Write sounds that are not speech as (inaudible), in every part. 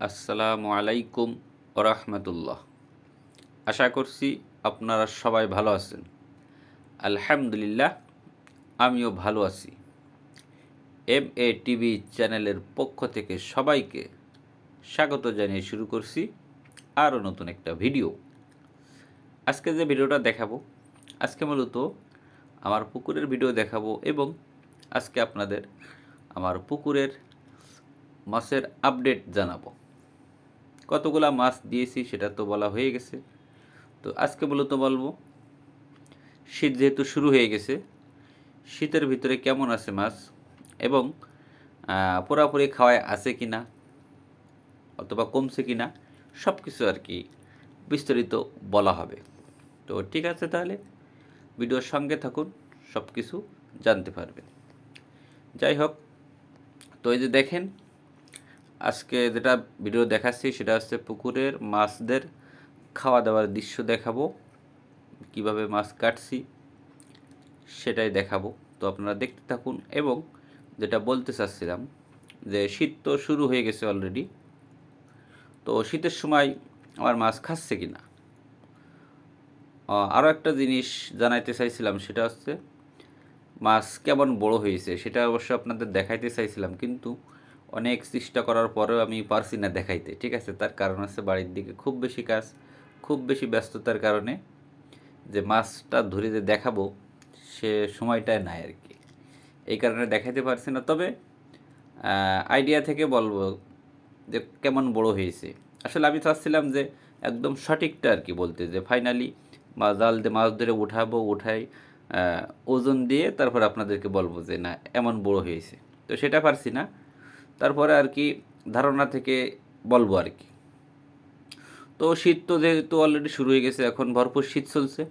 আসসালামু আলাইকুম ওরহমতুল্লাহ আশা করছি আপনারা সবাই ভালো আছেন। আলহামদুলিল্লাহ, আমিও ভালো আছি। এম এ টিভি চ্যানেলের পক্ষ থেকে সবাইকে স্বাগত জানিয়ে শুরু করছি আরও নতুন একটা ভিডিও। আজকে যে ভিডিওটা দেখাবো, আজকে মূলত আমার পুকুরের ভিডিও দেখাবো এবং আজকে আপনাদের আমার পুকুরের মাছের আপডেট জানাব। কতগুলা মাছ দিয়েছি সেটা তো বলা হয়ে গেছে। তো আজকে মূলত বলব, শীত যেহেতু শুরু হয়ে গেছে, শীতের ভিতরে কেমন আছে মাছ এবং পুরাপুরি খাওয়ায় আছে কি না অথবা কমছে কি না সব কিছু আর কি বিস্তারিত বলা হবে। তো ঠিক আছে তাহলে, ভিডিওর সঙ্গে থাকুন সব কিছু জানতে পারবেন। যাই হোক, তো এই যে দেখেন আজকে যেটা ভিডিও দেখাচ্ছি সেটা হচ্ছে পুকুরের মাছদের খাওয়া দাওয়ার দৃশ্য দেখাবো, কীভাবে মাছ কাটছি সেটাই দেখাবো। তো আপনারা দেখতে থাকুন এবং যেটা বলতে চাচ্ছিলাম যে শীত তো শুরু হয়ে গেছে অলরেডি তো শীতের সময় আমার মাছ খাচ্ছে কি না আরও একটা জিনিস জানাইতে চাইছিলাম, সেটা হচ্ছে মাছ কেমন বড় হয়েছে, সেটা অবশ্য আপনাদের দেখাইতে চাইছিলাম, কিন্তু অনেক চেষ্টা করার পরেও আমি পারছি না দেখাইতে, ঠিক আছে? তার কারণ হচ্ছে বাড়ির দিকে খুব বেশি কাজ, খুব বেশি ব্যস্ততার কারণে যে মাছটা ধরে যে দেখাবো, সে সময়টায় নাই আর কি। এই কারণে দেখাইতে পারছি না। তবে আইডিয়া থেকে বলব যে কেমন বড় হয়েছে। আসলে আমি চাচ্ছিলাম যে একদম সঠিকটা আর কি বলতে, যে ফাইনালি মাছ জাল দিয়ে মাছ ধরে উঠাবো, উঠাই ওজন দিয়ে তারপর আপনাদেরকে বলব যে না, এমন বড় হয়েছে। তো সেটা পারছি না। তারপরে আর কি ধারণা থেকে বলব আর কি। তো শীত তো যেহেতু অলরেডি শুরু হয়ে গেছে, এখন ভরপুর শীত চলছে।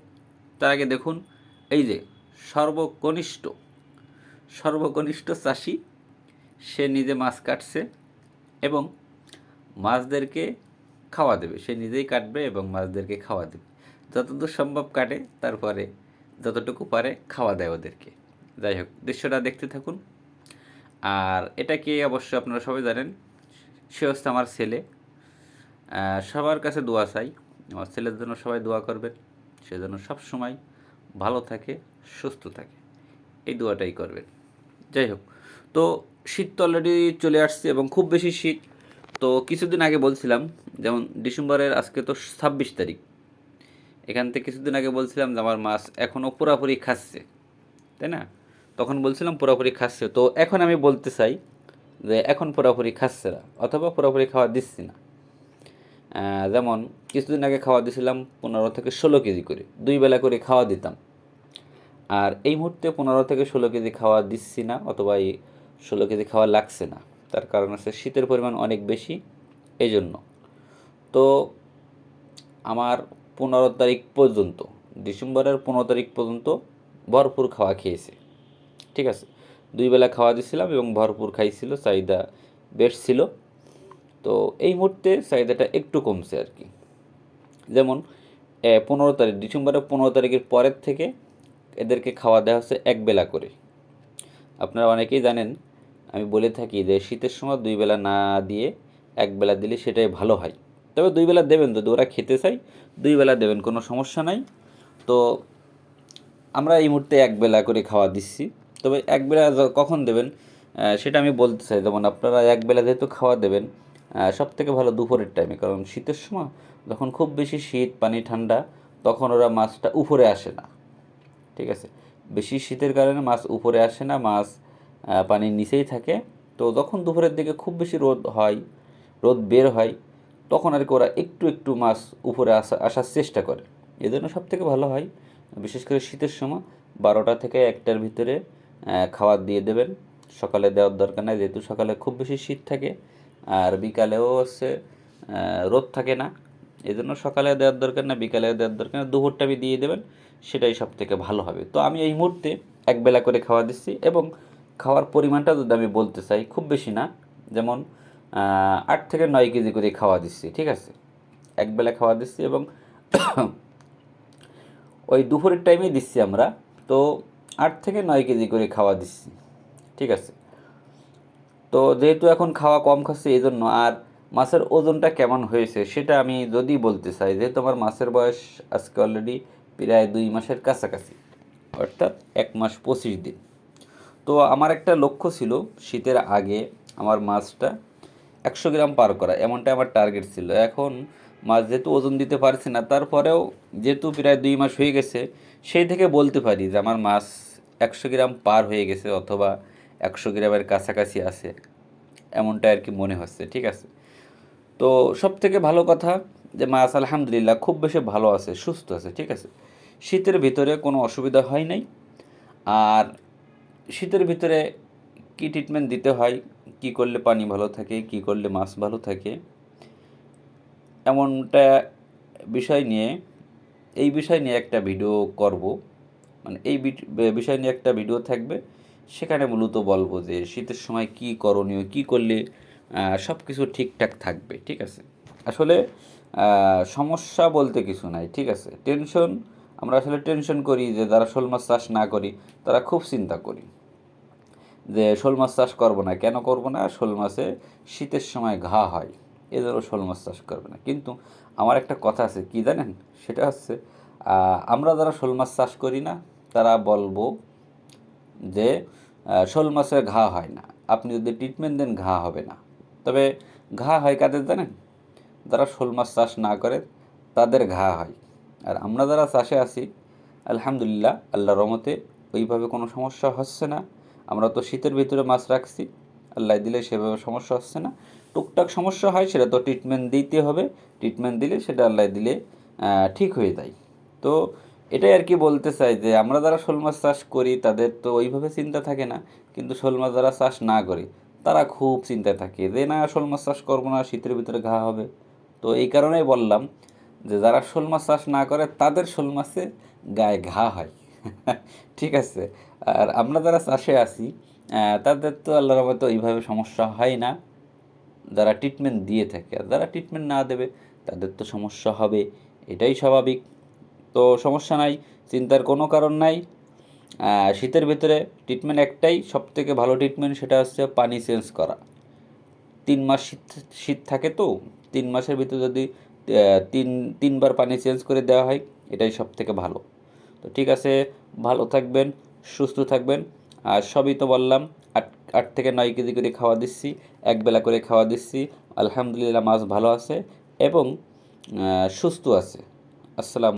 তার আগে দেখুন, এই যে সর্বকনিষ্ঠ সর্বকনিষ্ঠ চাষি, সে নিজে মাছ কাটছে এবং মাছদেরকে খাওয়া দেবে। সে নিজেই কাটবে এবং মাছদেরকে খাওয়া দেবে। যতদূর সম্ভব কাটে, তারপরে যতটুকু পারে খাওয়া দেয় ওদেরকে। যাই হোক, দৃশ্যটা দেখতে থাকুন। আর এটা কি অবশ্য আপনারা সবাই জানেন, সে হচ্ছে আমার ছেলে। সবার কাছে দোয়া চাই। আমার ছেলের জন্য সবাই দোয়া করবেন। সে যেন সবসময় ভালো থাকে, সুস্থ থাকে। এই দোয়াটাই করবেন। যাই হোক, তো শীত তো অলরেডি চলে আসছে এবং খুব বেশি শীত। তো কিছুদিন আগে বলছিলাম, যেমন ডিসেম্বরের আজকে তো ছাব্বিশ তারিখ। এখান থেকে কিছুদিন আগে বলছিলাম যে আমার মাছ এখনও পুরাপুরি খাচ্ছে। তাই না? তখন বলছিলাম পুরোপুরি খাচ্ছে। তো এখন আমি বলতে চাই যে এখন পুরোপুরি খাচ্ছে না, অথবা পুরোপুরি খাওয়া দিচ্ছি না। যেমন কিছুদিন আগে খাওয়া দিয়েছিলাম পনেরো থেকে ষোলো কেজি করে, দুই বেলা করে খাওয়া দিতাম। আর এই মুহূর্তে পনেরো থেকে ষোলো কেজি খাওয়া দিচ্ছি না, অথবা এই ষোলো কেজি খাওয়া লাগছে না। তার কারণ হচ্ছে শীতের পরিমাণ অনেক বেশি এই জন্য তো আমার পনেরো তারিখ পর্যন্ত, ডিসেম্বরের পনেরো তারিখ পর্যন্ত ভরপুর খাওয়া খেয়েছে। ঠিক আছে। দুই বেলা খাওয়া দিয়েছিলাম এবং ভরপুর খাইছিল, চাহিদা বেশ ছিল। তো এই মুহূর্তে চাহিদাটা একটু কমছে আর কি। যেমন পনেরো তারিখ, ডিসেম্বরের পনেরো তারিখের পরের থেকে এদেরকে খাওয়া দেওয়া হচ্ছে এক বেলা করে। আপনারা অনেকেই জানেন, আমি বলে থাকি যে শীতের সময় দুই বেলা না দিয়ে এক বেলা দিলে সেটাই ভালো হয়। তবে দুই বেলা দেবেন, যদি ওরা খেতে চাই দুই বেলা দেবেন, কোনো সমস্যা নাই। তো আমরা এই মুহূর্তে এক বেলা করে খাওয়া দিচ্ছি। তবে এক বেলা য- কখন দেবেন? সেটা আমি বলতে চাই। যেমন আপনারা এক বেলা যেহেতু খাওয়া দেবেন সব থেকে ভালো দুপুরের টাইমে কারণ শীতের সময় যখন খুব বেশি শীত, পানি ঠান্ডা, তখন ওরা মাছটা উপরে আসে না। ঠিক আছে? বেশি শীতের কারণে মাছ উপরে আসে না, মাছ পানির নিচেই থাকে। তো যখন দুপুরের দিকে খুব বেশি রোদ হয়, রোদ বের হয়, তখন আর কি ওরা একটু একটু মাছ উপরে আসা, আসার চেষ্টা করে। এই জন্য সব থেকে ভালো হয়, বিশেষ করে শীতের সময় বারোটা থেকে একটার ভিতরে খাবার দিয়ে দেবেন। সকালে দেওয়ার দরকার নাই, যেহেতু সকালে খুব বেশি শীত থাকে, আর বিকালেও হচ্ছে রোদ থাকে না। এই জন্য সকালে দেওয়ার দরকার না বিকালে দেওয়ার দরকার না দুপুরটা আমি দিয়ে দেবেন, সেটাই সব থেকে ভালো হবে। তো আমি এই মুহূর্তে এক বেলা করে খাওয়া দিচ্ছি এবং খাওয়ার পরিমাণটা যদি আমি বলতে চাই, খুব বেশি না। যেমন আট থেকে নয় কেজি করে খাওয়া দিচ্ছি, ঠিক আছে? এক বেলা খাওয়া দিচ্ছি এবং (coughs) ওই দুপুরের টাইমেই দিচ্ছি আমরা। তো আট থেকে নয় কেজি করে খাওয়া দিচ্ছি ঠিক আছে? তো যেহেতু এখন খাওয়া কম খাচ্ছে এই জন্য আর মাছের ওজনটা কেমন হয়েছে সেটা আমি যদি বলতে চাই, যেহেতু আমার মাছের বয়স আজকে অলরেডি প্রায় দুই মাসের কাছাকাছি, অর্থাৎ এক মাস পঁচিশ দিন। তো আমার একটা লক্ষ্য ছিল শীতের আগে আমার মাছটা একশো গ্রাম পার করা, এমনটা আমার টার্গেট ছিল। এখন মাছ যেহেতু ওজন দিতে পারছি না, তারপরেও যেহেতু প্রায় দুই মাস হয়ে গেছে, সেই থেকে বলতে পারি যে আমার মাছ একশো গ্রাম পার হয়ে গেছে অথবা একশো গ্রামের কাছাকাছি আছে এমনটা আর কি মনে হচ্ছে, ঠিক আছে? তো সব থেকে ভালো কথা যে মাছ আলহামদুলিল্লাহ খুব বেশি ভালো আছে, সুস্থ আছে, ঠিক আছে? শীতের ভিতরে কোনো অসুবিধা হয় নাই, আর শীতের ভিতরে কী ট্রিটমেন্ট দিতে হয়, কী করলে পানি ভালো থাকে, কী করলে মাছ ভালো থাকে এমনটা বিষয় নিয়ে, এই বিষয় নিয়ে একটা ভিডিও করব। মানে এই বিষয় নিয়ে একটা ভিডিও থাকবে। সেখানে মূলত বলব যে শীতের সময় কী করণীয়, কী করলে সব কিছু ঠিকঠাক থাকবে, ঠিক আছে? আসলে সমস্যা বলতে কিছু নাই, ঠিক আছে? টেনশন, আমরা আসলে টেনশন করি যে যারা শোল মাছ চাষ না করি, তারা খুব চিন্তা করি। যে শোল মাছ চাষ করব না, কেন করব না? শোল মাছে শীতের সময় ঘা হয়। এজন্য শোল মাছ চাষ করবে না। কিন্তু আমার একটা কথা আছে, কি জানেন? সেটা হচ্ছে আমরা যারা শোল মাছ চাষ করি না, তারা বলব যে শোল মাছের ঘা হয় না। আপনি যদি ট্রিটমেন্ট দেন, ঘা হবে না। তবে ঘা হয় কাদের জানেন? যারা শোল মাছ চাষ না করে, তাদের ঘা হয়। আর আমরা যারা চাষে আছি, আলহামদুলিল্লাহ, আল্লাহ রহমতে ওইভাবে কোনো সমস্যা হচ্ছে না। আমরা তো শীতের ভিতরে মাছ রাখছি, আল্লাহ দিলে সেভাবে সমস্যা হচ্ছে না। টুকটাক সমস্যা হয় সেটা তো ট্রিটমেন্ট দিতে হবে। ট্রিটমেন্ট দিলে সেটা আল্লাহ দিলে ঠিক হয়ে যায়। তো এটাই আর কি বলতে চাই যে আমরা যারা শোল মাছ চাষ করি তাদের তো ওইভাবে চিন্তা থাকে না। কিন্তু শোল মাছ যারা চাষ না করে তারা খুব চিন্তায় থাকে যে না শোল মাছ চাষ করব না শীতের ভিতরে ঘা হবে। তো এই কারণেই বললাম যে যারা শোল মাছ চাষ না করে তাদের শোল মাছে গায়ে ঘা হয়। (laughs) ঠিক আছে? আর আমরা যারা চাষে আহ, তাদের তো আল্লাহর রহমতে ওইভাবে সমস্যা হয় না। যারা ট্রিটমেন্ট দিয়ে থাকে আর যারা ট্রিটমেন্ট না দেবে তাদের তো সমস্যা হবে, এটাই স্বাভাবিক। তো সমস্যা নাই, চিন্তার কোনো কারণ নাই। শীতের ভিতরে ট্রিটমেন্ট একটাই সব থেকে ভালো ট্রিটমেন্ট সেটা হচ্ছে পানি চেঞ্জ করা। তিন মাস শীত শীত থাকে তো, তিন মাসের ভিতরে যদি তিন, তিনবার পানি চেঞ্জ করে দেওয়া হয়, এটাই সব থেকে ভালো। তো ঠিক আছে, ভালো থাকবেন, সুস্থ থাকবেন। আর সবই তো বললাম, আট আট থেকে নয় কেজি করে খাওয়া দিচ্ছি, এক বেলা করে খাওয়া দিচ্ছি। আলহামদুলিল্লাহ মাছ ভালো আছে এবং সুস্থ আছে। আসসালাম